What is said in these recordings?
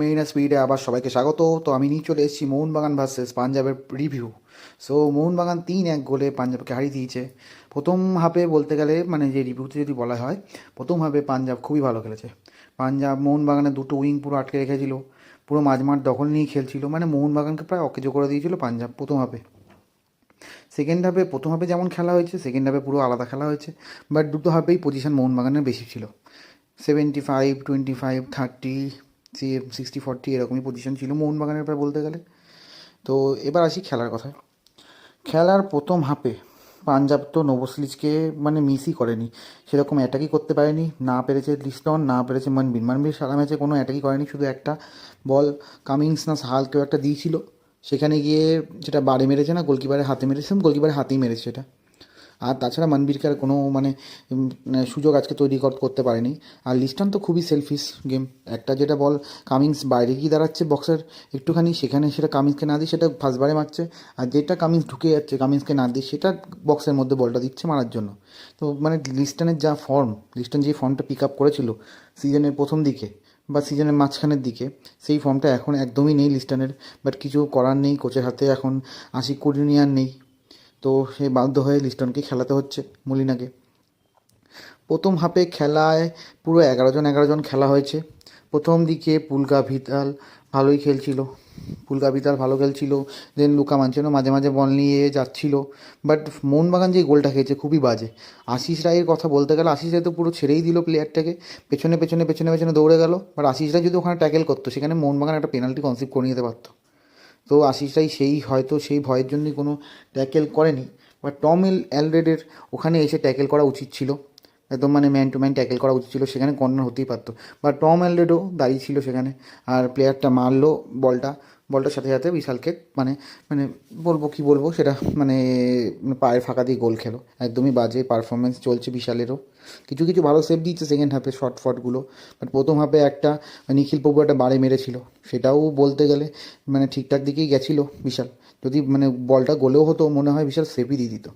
মেরিনা স্পিডে আবার সবাইকে স্বাগত। তো আমি নিয়ে চলে এসেছি মোহনবাগান ভার্সেস পাঞ্জাবের রিভিউ সো মোহনবাগান তিন এক গোলে পাঞ্জাবকে হারিয়ে দিয়েছে। প্রথম হাফে বলতে গেলে মানে যে রিভিউতে যদি বলা হয়, প্রথম হাফে পাঞ্জাব খুবই ভালো খেলেছে। পাঞ্জাব মোহনবাগানের দুটো উইং পুরো আটকে রেখেছিল। পুরো মাঝমাঠ দখল নিয়ে খেলছিল। মানে মোহনবাগানকে প্রায় অকেজো করে দিয়েছিল পাঞ্জাব প্রথম হাফে সেকেন্ড হাফে প্রথম হাফে যেমন খেলা হয়েছে সেকেন্ড হাফে পুরো আলাদা খেলা হয়েছে। বাট দুটো হাফেই পজিশন মোহনবাগানের বেশি ছিল। Seventy five twenty five thirty sixty forty এরকমই পজিশন ছিল মোহনবাগানের প্রায় বলতে গেলে। তো এবার আসি খেলার কথায়। খেলার প্রথম হাফে পাঞ্জাব তো নোভোসিলিজকে মানে মিসই করেনি। সেরকম অ্যাটাকই করতে পারেনি, না পেরেছে লিস্টন, না পেরেছে মানবিন মানবির সারা ম্যাচে কোনো অ্যাটাকই করেনি, শুধু একটা বল কামিংস না সাহাল কেউ একটা দিয়েছিল। সেখানে গিয়ে যেটা বাড়ি মেরেছে না গোলকিপারের হাতে মেরেছে গোলকিপারের হাতেই মেরেছে এটা আর তাছাড়া মনবীরকে আর কোনো মানে মানে সুযোগ আজকে তৈরি কর- করতে পারেনি। আর লিস্টন তো খুবই সেলফিশ গেম একটা যেটা বল কামিংস বাইরে গিয়ে দাঁড়াচ্ছে বক্সের একটুখানি, সেখানে সেটা কামিংসকে না দিয়ে সেটা ফার্স্টবারে মারছে। আর যেটা কামিংস ঢুকে যাচ্ছে কামিংসকে না দিয়ে সেটা বক্সের মধ্যে বলটা দিচ্ছে মারার জন্য। তো মানে লিস্টনের যা ফর্ম লিস্টন যে ফর্মটা পিক আপ করেছিল সিজনের প্রথম দিকে বা সিজনের মাঝখানের দিকে, সেই ফর্মটা এখন একদমই নেই লিস্টনের। বাট কিছু করার নেই কোচের হাতে এখন আশিক কুডিনিয়ার নেই। তো সে বাধ্য হয়ে লিস্টনকে খেলাতে হচ্ছে মলিনাকে। প্রথম হাফে খেলায় পুরো এগারো জন এগারো জন খেলা হয়েছে। প্রথম দিকে পুলকা ভিতাল ভালোই খেলছিল। পুলকা ভিতাল ভালো খেলছিল দেন লুকা মানচেনও মাঝে মাঝে বল নিয়ে যাচ্ছিল। বাট মোহনবাগান যে গোলটা খেয়েছে খুবই বাজে। আশিস রায়ের কথা বলতে গেলে আশিস রায় তো পুরো ছেড়েই দিল প্লেয়ারটাকে পেছনে পেছনে পেছনে পেছনে দৌড়ে গেল। বাট আশিস রায় যদি ওখানে ট্যাকেল করতো, সেখানে মোহনবাগান একটা পেনাল্টি কনসিভ করে নিতে পারতো। তো আশিসরাই সেই হয়তো সেই ভয়ের জন্যই কোনো ট্যাকেল করেনি। বা টম এল অ্যালরেডের ওখানে এসে ট্যাকেল করা উচিত ছিল। একদম মানে ম্যান টু ম্যান ট্যাকেল করা উচিত ছিল, সেখানে কর্নার হতেই পারতো। বা টম অ্যালরেডও দাঁড়িয়ে ছিল সেখানে। আর প্লেয়ারটা মারলো বলটা বলটার সাথে সাথে বিশালকে মানে মানে বলব কি বলব, সেটা মানে পায়ের ফাঁকা দিয়ে গোল খেলো। একদমই বাজে পারফরমেন্স চলছে বিশালেরও। কিছু কিছু ভালো সেভ দিচ্ছে সেকেন্ড হাফে শর্ট ফটগুলো বাট প্রথম হাফে একটা নিখিল প্রভু একটা বাড়ি মেরেছিল। সেটাও বলতে গেলে মানে ঠিকঠাক দিকেই গেছিল বিশাল। যদি মানে বলটা গোলেও হতো, মনে হয় বিশাল সেভই দিয়ে দিত।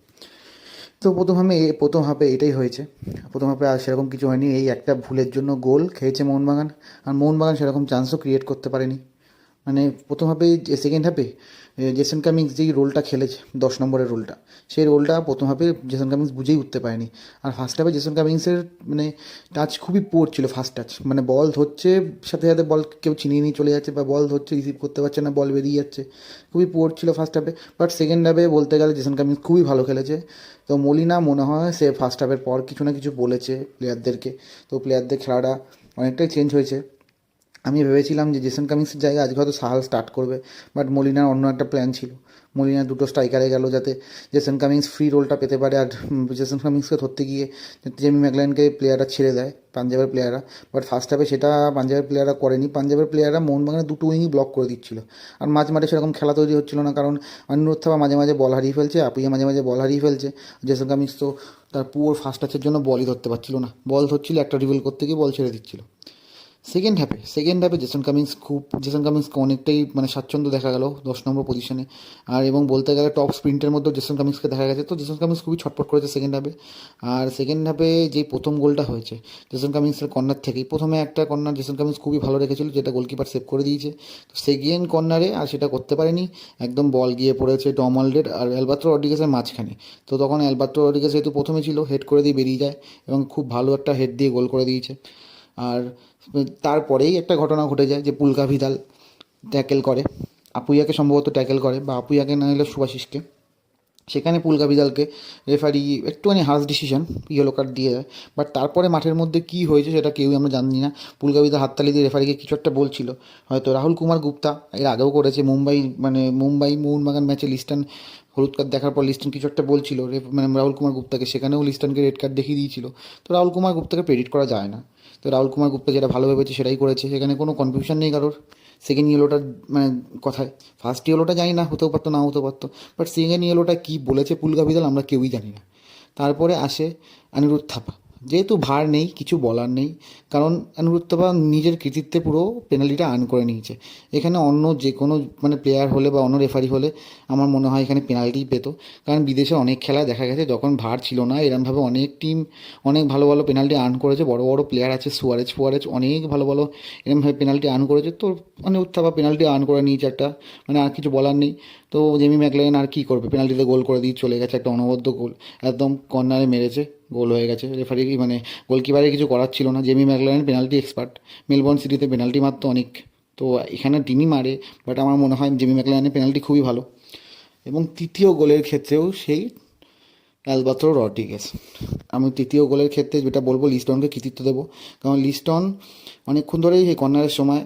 তো প্রথম হাফে এ- প্রথম হাফে এটাই হয়েছে। প্রথম হাফে আর সেরকম কিছু হয়নি। এই একটা ভুলের জন্য গোল খেয়েছে মোহনবাগান। আর মোহনবাগান সেরকম চান্সও ক্রিয়েট করতে পারেনি। মানে প্রথম হাফে যে সেকেন্ড হাফে জেসন কামিংস যেই রোলটা খেলেছে, দশ নম্বরের রোলটা সেই রোলটা প্রথম হাফে জেসন কামিংস বুঝেই উঠতে পারেনি। আর ফার্স্ট হাফে জেসন কামিংসের মানে টাচ খুবই পোর ছিল ফার্স্ট টাচ মানে বল ধরছে, সাথে সাথে বল কেউ চিনিয়ে নিয়ে চলে যাচ্ছে বা বল ধরছে রিসিভ করতে পারছে না বল বেরিয়ে যাচ্ছে, খুবই পোর ছিল ফার্স্ট হাফে বাট সেকেন্ড হাফে বলতে গেলে জেসন কামিংস খুবই ভালো খেলেছে। তো মলিনা, মনে হয় সে ফার্স্ট হাফের পর কিছু না কিছু বলেছে প্লেয়ারদেরকে তো প্লেয়ারদের খেলাটা অনেকটাই চেঞ্জ হয়েছে। আমি ভেবেছিলাম যে জেসন কামিংসের জায়গায় আজকে হয়তো সাহাল স্টার্ট করবে বাট মলিনার অন্য একটা প্ল্যান ছিল। মলিনা দুটো স্ট্রাইকারে গেল যাতে জেসন কামিংস ফ্রি রোলটা পেতে পারে, আর জেসন কামিংসকে ধরতে গিয়ে জেমি ম্যাকলাইনকে প্লেয়াররা ছেড়ে দেয়, পাঞ্জাবের প্লেয়াররা বাট ফার্স্ট হাফে সেটা পাঞ্জাবের প্লেয়াররা করেনি। পাঞ্জাবের প্লেয়াররা মোহনবাগানের দুটো উইংই ব্লক করে দিচ্ছিল। আর মাঝ মাঠে সেরকম খেলা তৈরি হচ্ছিল না, কারণ অনিরুদ্ধ থাপা মাঝে মাঝে বল হারিয়ে ফেলছে আপুইয়া মাঝে মাঝে বল হারিয়ে ফেলছে। জেসন কামিংস তো তার পুরো ফার্স্ট টাচের জন্য বলই ধরতে পারছিল না। বল ধরছিল একটা রিভেল করতে গিয়ে বল ছেড়ে দিচ্ছিল। সেকেন্ড হাফে সেকেন্ড হাফে জেসন কামিংস খুব জেসন কামিংসকে অনেকটাই মানে স্বাচ্ছন্দ্য দেখা গেল দশ নম্বর পজিশনে আর এবং বলতে গেলে টপ স্প্রিন্টের মধ্যেও জেসন কামিংসকে দেখা গেছে। তো জেসন কামিংস খুবই ছটপট করেছে সেকেন্ড হাফে আর সেকেন্ড হাফে যে প্রথম গোলটা হয়েছে জেসন কামিংসের কর্নার থেকেই। প্রথমে একটা কর্নার জেসন কামিংস খুবই ভালো রেখেছিল, যেটা গোলকিপার সেভ করে দিয়েছে। তো সেকেন্ড কর্নারে আর সেটা করতে পারেনি। একদম বল গিয়ে পড়েছে টম অলডেড আর অ্যালবাত্রো রড্রিগেসের মাঝখানে। তো তখন অ্যালবাত্রো রড্রিগেস যেহেতু প্রথমে ছিল হেড করে দিয়ে বেরিয়ে যায় এবং খুব ভালো একটা হেড দিয়ে গোল করে দিয়েছে। আর তারপরেই একটা ঘটনা ঘটে যায় যে পুলকা ভিদাল ট্যাকেল করে। আপুইয়াকে সম্ভবত ট্যাকেল করে বা আপুইয়াকে না হলে সুভাশিসকে সেখানে পুলকা ভিদালকে রেফারি একটুখানি হার্স ডিসিশন ইয়েলো কার্ড দিয়ে দেয়। বাট তারপরে মাঠের মধ্যে কী হয়েছে সেটা কেউই আমরা জানি না। পুলকা ভিদাল হাততালি দিয়ে রেফারিকে কিছু একটা বলছিল। হয়তো রাহুল কুমার গুপ্তা এর আগেও করেছে মুম্বাই মানে মুম্বাই মোহনবাগান ম্যাচে লিস্টন, হলুদ কার্ড দেখার পর লিস্টন কিছু একটা বলছিল। মানে রাহুল কুমার গুপ্তাকে। সেখানেও লিস্টনকে রেড কার্ড দেখিয়ে দিয়েছিল। তো রাহুল কুমার গুপ্তাকে প্রেডিট করা যায় না। তো রাহুল কুমার গুপ্তা যেটা ভালো ভেবেছে সেটাই করেছে। সেখানে কোনো কনফিউশন নেই কারোর। সেকেন্ড ইয়েলোটার মানে কথায়। ফার্স্ট ইয়েলোটা জানি না, হতেও পারতো না হতেও পারতো। বাট সেকেন্ড ইয়েলোটা কী বলেছে পুলকা বিদল আমরা কেউই জানি না। তারপরে আসে অনিরুদ্ধ থাপা। যেহেতু ভার নেই, কিছু বলার নেই, কারণ অনুরুত্তপা নিজের কৃতিত্বে পুরো পেনাল্টিটা আর্ন করে নিয়েছে। এখানে অন্য যে কোনো মানে প্লেয়ার হলে বা অন্য রেফারি হলে আমার মনে হয় এখানে পেনাল্টি পেত। কারণ বিদেশে অনেক খেলা দেখা গেছে যখন ভার ছিল না, এরমভাবে অনেক টিম অনেক ভালো ভালো পেনাল্টি আর্ন করেছে। বড় বড় প্লেয়ার আছে সুয়ারেজ ফুয়ারেজ অনেক ভালো ভালো এরমভাবে পেনাল্টি আর্ন করেছে। তো মানে উত্তাপা পেনাল্টি আর্ন করে নিয়েছে একটা মানে আর কিছু বলার নেই। তো জেমি ম্যাকলেন আর কী করবে? পেনাল্টিতে গোল করে দিয়ে চলে গেছে, একটা অনবদ্য গোল একদম কর্নারে মেরেছে গোল হয়ে গেছে। রেফারি মানে গোলকিপারে কিছু করার ছিল না। Jamie Maclaren penalty expert Melbourne সিটিতে পেনাল্টি মারতো অনেক। তো এখানে তিনি মারে বাট আমার মনে হয় জেমি ম্যাকলেনের পেনাল্টি খুবই ভালো। এবং তৃতীয় গোলের ক্ষেত্রেও সেই অ্যালবাত্রো রডিগেস আমি তৃতীয় গোলের ক্ষেত্রে যেটা বলব, লিস্টনকে কৃতিত্ব দেবো। কারণ লিস্টন অনেকক্ষণ ধরেই এই কর্নারের সময়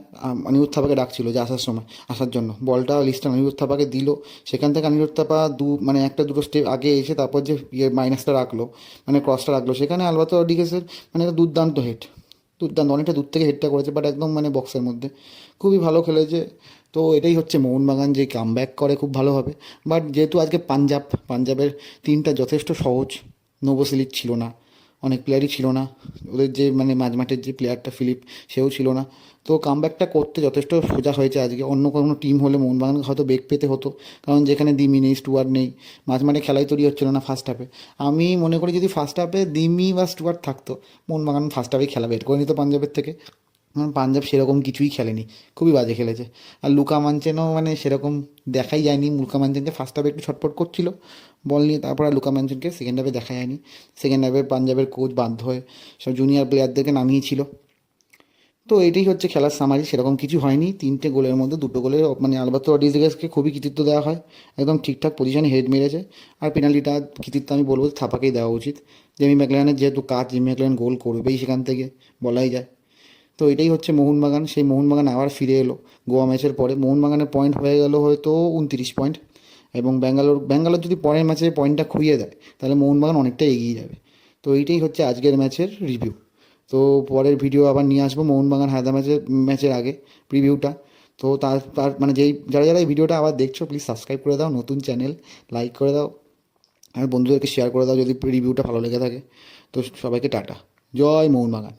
অনিরুদ্ধ থাপাকে ডাকছিল যে আসার সময়, আসার জন্য। বলটা লিস্টন অনিরুদ্ধ থাপাকে দিল। সেখান থেকে অনিরুদ্ধ থাপা দু মানে একটা, দুটো স্টেপ আগে এসে তারপর যে ইয়ে মাইনাসটা রাখল মানে ক্রসটা রাখল, সেখানে অ্যালবাথ্রো রড্রিগেসের মানে একটা দুর্দান্ত হেড দুর্দান্ত অনেকটা দূর থেকে হেডটা করেছে বাট একদম মানে বক্সের মধ্যে। খুবই ভালো খেলেছে। তো এটাই হচ্ছে মোহনবাগান, যে কাম ব্যাক করে, খুব ভালোভাবে বাট যেহেতু আজকে পাঞ্জাব, পাঞ্জাবের টিমটা যথেষ্ট সহজ, নবসিলির ছিল না। অনেক প্লেয়ারই ছিল না। ওদের যে মানে মাঝ মাঠের যে প্লেয়ারটা ফিলিপ সেও ছিল না। তো কামব্যাকটা করতে যথেষ্ট সোজা হয়েছে আজকে। অন্য কোনো টিম হলে মোহনবাগানকে হয়তো বেগ পেতে হতো। কারণ যেখানে দিমি নেই স্টুয়ার্ট নেই, মাঝ মাঠে খেলাই তৈরি হচ্ছিল না ফার্স্ট হাফে আমি মনে করি যদি ফার্স্ট হাফে দিমি বা স্টুয়ার্ট থাকতো, মোহনবাগান ফার্স্ট হাফেই খেলা বের করে নিত পাঞ্জাবের থেকে। পাঞ্জাব সেরকম কিছুই খেলেনি, খুবই বাজে খেলেছে। আর লুকা মানচেনও মানে সেরকম দেখাই যায়নি, লুকা মানচেনকে ফার্স্ট হাফে একটু ছটপট করছিল বল নিয়ে, তারপর আর লুকা মানচেনকে সেকেন্ড হাফে দেখা যায়নি। সেকেন্ড হাফে পাঞ্জাবের কোচ বাধ্য হয়ে সব জুনিয়র প্লেয়ারদেরকে নামিয়েছিল। তো এটাই হচ্ছে খেলার সামারি সেরকম কিছু হয়নি। তিনটে গোলের মধ্যে দুটো গোলের মানে আলবাতো রডিজেসকে খুবই কৃতিত্ব দেওয়া হয়। একদম ঠিকঠাক পজিশনে হেড মেরেছে। আর পেনাল্টিটা কৃতিত্ব আমি বলব, থাপাকেই দেওয়া উচিত। জেমি ম্যাকলানের যেহেতু কাজ জেমি ম্যাকলান গোল করবেই সেখান থেকে, বলাই যায়। তো এটাই হচ্ছে মোহনবাগান। সেই মোহনবাগান আবার ফিরে এলো। গোয়া ম্যাচের পরে মোহনবাগানের পয়েন্ট হয়ে গেল হয়তো উনতিরিশ পয়েন্ট এবং ব্যাঙ্গালোর ব্যাঙ্গালোর যদি পরের ম্যাচে পয়েন্টটা খুইয়ে দেয়, তাহলে মোহনবাগান অনেকটা এগিয়ে যাবে। তো এইটাই হচ্ছে আজকের ম্যাচের রিভিউ তো পরের ভিডিও আবার নিয়ে আসব মোহনবাগান হায়দা ম্যাচের ম্যাচের আগে প্রিভিউটা তো তার তার মানে যেই, যারা যারা এই ভিডিওটা আবার দেখছ প্লিজ সাবস্ক্রাইব করে দাও, নতুন চ্যানেল লাইক করে দাও। আর বন্ধুদেরকে শেয়ার করে দাও যদি রিভিউটা ভালো লেগে থাকে। তো সবাইকে টাটা। জয় মোহনবাগান।